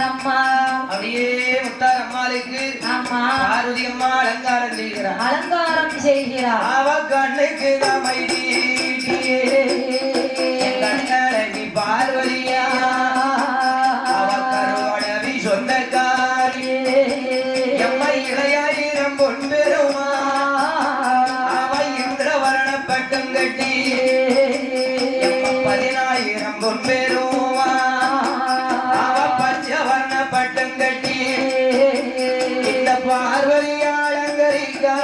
முத்தாரம்மா அப்படியே முத்தார் அம்மாளுக்கு ஆமா. பார்வதி அம்மா அலங்காரம் செய்கிறார் அலங்காரம் செய்கிறார் அவ கண்ணுக்கு நம்மை நீட்டியே. கண்ணழகி பார்வதியா. அவ கருவடவி பட்டம் கட்டி இந்த பார்வதி அலங்கரிக்கா